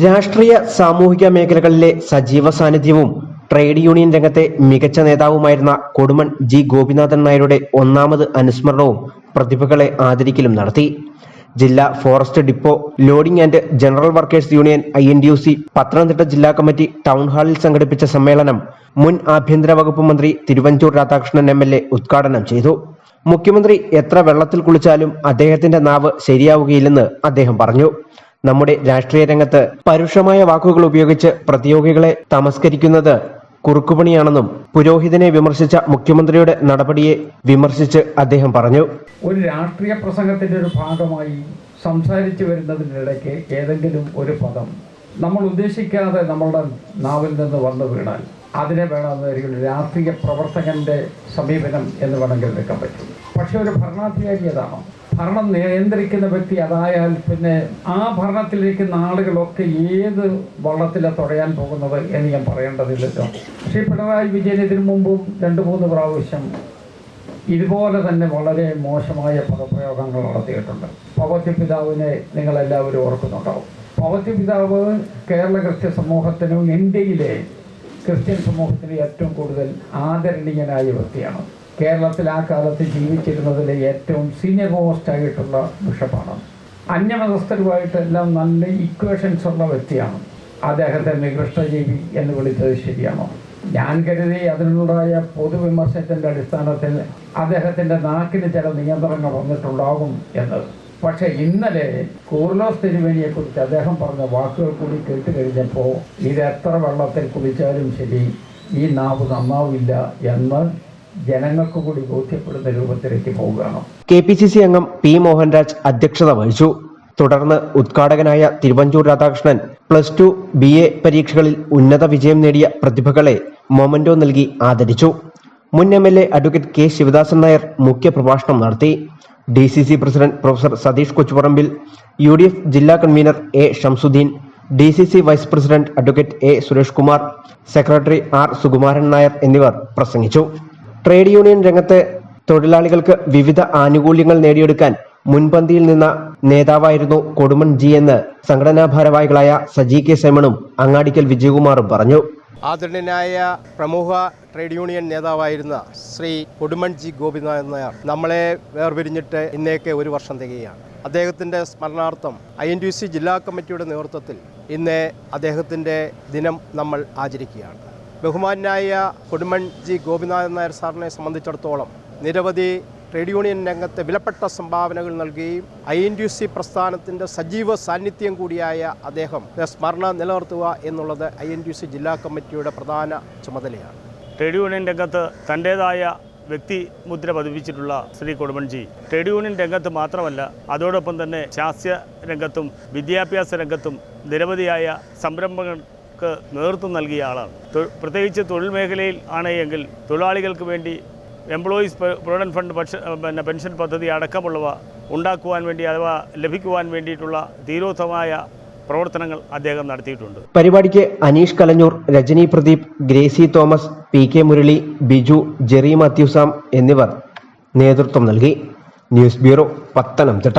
രാഷ്ട്രീയ സാമൂഹിക മേഖലകളിലെ സജീവ സാന്നിധ്യവും ട്രേഡ് യൂണിയൻ രംഗത്തെ മികച്ച നേതാവുമായിരുന്ന കൊടുമൺ ജി ഗോപിനാഥൻ നായരുടെ ഒന്നാമത് അനുസ്മരണവും പ്രതിഭകളെ ആദരിക്കലും നടത്തി. ജില്ലാ forest depot loading and general workers union I N D U C Pathanamthitta ജില്ലാ കമ്മിറ്റി ടൗൺ ഹാളിൽ സംഘടിപ്പിച്ച സമ്മേളനം മുൻ ആഭ്യന്തര വകുപ്പ് മന്ത്രി Thiruvanchoor Radhakrishnan M L A ഉദ്ഘാടനം ചെയ്തു. മുഖ്യമന്ത്രി എത്ര വെള്ളത്തിൽ കുളിച്ചാലും അദ്ദേഹത്തിന്റെ നാവ് ശരിയാവുകയില്ലെന്ന് അദ്ദേഹം പറഞ്ഞു. നമ്മുടെ രാഷ്ട്രീയ രംഗത്ത് പരുഷമായ വാക്കുകൾ ഉപയോഗിച്ച് പ്രതിയോഗികളെ തമസ്കരിക്കുന്നത് കുറുക്കുപണിയാണെന്നും പുരോഹിതനെ വിമർശിച്ച മുഖ്യമന്ത്രിയുടെ നടപടിയെ വിമർശിച്ച് അദ്ദേഹം പറഞ്ഞു. ഒരു രാഷ്ട്രീയ പ്രസംഗത്തിന്റെ ഒരു ഭാഗമായി സംസാരിച്ചു വരുന്നതിനിടയ്ക്ക് ഏതെങ്കിലും ഒരു പദം നമ്മൾ ഉദ്ദേശിക്കാതെ നമ്മളുടെ നാവിൽ നിന്ന് വന്നു വീണാൽ അതിനെ വേണമെന്നായിരിക്കും രാഷ്ട്രീയ പ്രവർത്തകന്റെ സമീപനം എന്ന് വേണമെങ്കിൽ എടുക്കാൻ പറ്റും. പക്ഷെ ഒരു ഭരണാധികാരി അതാണോ ഭരണം നിയന്ത്രിക്കുന്ന വ്യക്തി അതായാൽ പിന്നെ ആ ഭരണത്തിലിരിക്കുന്ന ആളുകളൊക്കെ ഏത് വള്ളത്തിലാണ് തുഴയാൻ പോകുന്നത് എന്ന് ഞാൻ പറയേണ്ടതില്ലല്ലോ പക്ഷേ പിണറായി വിജയൻ ഇതിനു മുമ്പും രണ്ട് മൂന്ന് പ്രാവശ്യം ഇതുപോലെ തന്നെ വളരെ മോശമായ പദപ്രയോഗങ്ങൾ നടത്തിയിട്ടുണ്ട്. പവത്തി പിതാവിനെ നിങ്ങളെല്ലാവരും ഓർക്കുന്നുണ്ടാവും. പവത്തി പിതാവ് കേരള ക്രിസ്ത്യ സമൂഹത്തിനും ഇന്ത്യയിലെ ക്രിസ്ത്യൻ സമൂഹത്തിന് ഏറ്റവും കൂടുതൽ ആദരണീയനായ വ്യക്തിയാണ്. കേരളത്തിൽ ആ കാലത്ത് ജീവിച്ചിരുന്നതിലെ ഏറ്റവും സീനിയർ മോസ്റ്റ് ആയിട്ടുള്ള ബിഷപ്പാണ്. അന്യമതസ്ഥരുമായിട്ടെല്ലാം നല്ല ഇക്വേഷൻസ് ഉള്ള വ്യക്തിയാണ്. അദ്ദേഹത്തെ നികൃഷ്ടജീവി എന്ന് വിളിച്ചത് ശരിയാണോ? ഞാൻ കരുതി അതിനുണ്ടായ പൊതുവിമർശത്തിന്റെ അടിസ്ഥാനത്തിൽ അദ്ദേഹത്തിന്റെ നാക്കിന് ചില നിയന്ത്രണങ്ങൾ വന്നിട്ടുണ്ടാകും എന്നത്. പക്ഷെ ഇന്നലെ കൂർലോസ് തിരുവേനിയെ കുറിച്ച് അദ്ദേഹം പറഞ്ഞ വാക്കുകൾ കൂടി കേട്ട് കഴിഞ്ഞപ്പോൾ ഇത് എത്ര വെള്ളത്തിൽ കുളിച്ചാലും ശരി ഈ നാവ് നന്നാവില്ല എന്ന് ജനങ്ങൾക്ക് കൂടി ബോധ്യപ്പെടുന്ന രൂപത്തിലേക്ക് പോവുകയാണ്. കെ പി സി സി അംഗം പി മോഹൻരാജ് അധ്യക്ഷത വഹിച്ചു. തുടർന്ന് ഉദ്ഘാടകനായ Thiruvanchoor Radhakrishnan plus two B A പരീക്ഷകളിൽ ഉന്നത വിജയം നേടിയ പ്രതിഭകളെ മൊമന്റോ നൽകി ആദരിച്ചു. മുൻ M L A advocate K Sivadasan Nair മുഖ്യ പ്രഭാഷണം നടത്തി. D C C president professor Satheesh Kochuparambil U D F ജില്ലാ convenor A Shamsuddin D C C vice president advocate A Suresh Kumar secretary R Sukumaran Nair എന്നിവർ പ്രസംഗിച്ചു. Trade union രംഗത്തെ തൊഴിലാളികൾക്ക് വിവിധ ആനുകൂല്യങ്ങൾ നേടിയെടുക്കാൻ മുൻപന്തിയിൽ നിന്ന നേതാവായിരുന്നു കൊടുമൺ ജി എന്ന് സംഘടനാ ഭാരവാഹികളായ സജി കെ സൈമണും അങ്ങാടിക്കൽ വിജയകുമാറും പറഞ്ഞു. ആദരണീയനായ പ്രമുഖ ട്രേഡ് യൂണിയൻ നേതാവായിരുന്ന ശ്രീ കൊടുമൺ ജി ഗോപിനാഥൻ നായർ നമ്മളെ വേർപിരിഞ്ഞിട്ട് ഇന്നേക്ക് ഒരു വർഷം തികയാണ് അദ്ദേഹത്തിന്റെ സ്മരണാർത്ഥം ഐ എൻ ടി സി ജില്ലാ കമ്മിറ്റിയുടെ നേതൃത്വത്തിൽ ഇന്ന് അദ്ദേഹത്തിന്റെ ദിനം നമ്മൾ ആചരിക്കുകയാണ്. ബഹുമാനായ കൊടുമൺ ജി ഗോപിനാഥൻ നായർ സാറിനെ സംബന്ധിച്ചിടത്തോളം നിരവധി ട്രേഡ് യൂണിയൻ രംഗത്തെ വിലപ്പെട്ട സംഭാവനകൾ നൽകുകയും ഐ എൻ ടി സി പ്രസ്ഥാനത്തിന്റെ സജീവ സാന്നിധ്യം കൂടിയായ അദ്ദേഹം സ്മരണ നിലനിർത്തുക എന്നുള്ളത് ഐ എൻ ടി സി ജില്ലാ കമ്മിറ്റിയുടെ പ്രധാന ചുമതലയാണ്. ട്രേഡ് യൂണിയൻ രംഗത്ത് തന്റേതായ വ്യക്തി മുദ്ര പതിപ്പിച്ചിട്ടുള്ള ശ്രീ കൊടുമൺജി. ട്രേഡ് യൂണിയൻ രംഗത്ത് മാത്രമല്ല അതോടൊപ്പം തന്നെ ശാസ്ത്ര രംഗത്തും വിദ്യാഭ്യാസ രംഗത്തും നിരവധിയായ സംരംഭങ്ങൾക്ക് നേതൃത്വം നൽകിയ ആളാണ്. പ്രത്യേകിച്ച് തൊഴിൽ മേഖലയിൽ ആണ് എങ്കിൽ തൊഴിലാളികൾക്ക് വേണ്ടി എംപ്ലോയീസ് പ്രൊവിഡന്റ് ഫണ്ട് പക്ഷ പിന്നെ പെൻഷൻ പദ്ധതി അടക്കമുള്ളവ ഉണ്ടാക്കുവാൻ വേണ്ടി അഥവാ ലഭിക്കുവാൻ വേണ്ടിയിട്ടുള്ള ധീരോധമായ പ്രവർത്തനങ്ങൾ അദ്ദേഹം നടത്തിയിട്ടുണ്ട്. പരിപാടിക്ക് അനീഷ് കലഞ്ഞൂർ രജനി പ്രദീപ് ഗ്രേസി തോമസ് പി കെ മുരളി ബിജു ജെറി മാത്യുസാം എന്നിവർ നേതൃത്വം നൽകി. News bureau Pathanamthitta.